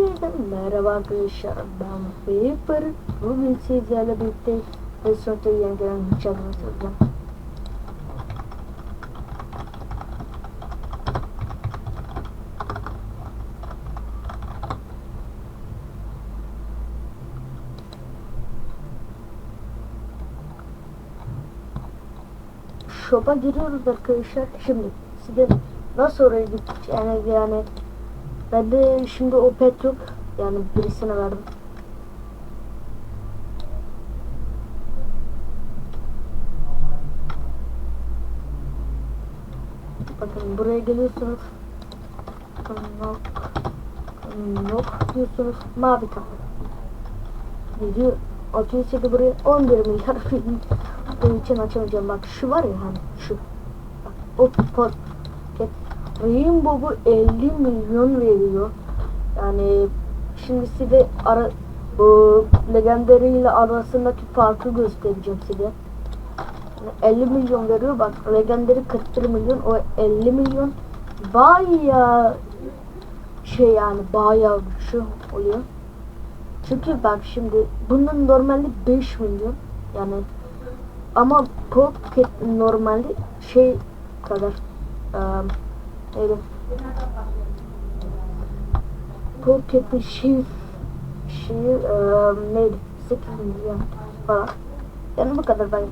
Merhaba arkadaşlar ben Paper. Bugün sizlerle birlikte Resort'a yeni gelen mücadele soracağım Shop'a giriyoruz arkadaşlar. Şimdi size nasıl oraya gideceğini yani ben de şimdi o pet yok yani birisine verdim Bakın buraya geliyorsunuz. Nok. Nok diyorsunuz. Mavi kapı. Gidiyor. 67 buraya 11 milyar Bunun için açamayacağım. Bak şu var ya hani şu. Bak o pot. Rainbow'u 50 milyon veriyor. Yani şimdi size ara bu legendary ile arasındaki farkı göstereceğim size. 50 milyon veriyor bak legendary 41 milyon o 50 milyon baya şey yani baya güçlü oluyor. Çünkü bak şimdi bunun normalde 5 milyon yani ama pocket normalde şey kadar um, neydi pocket'in şey şey um, neydi? 8 milyon falan. Yani bu kadar ben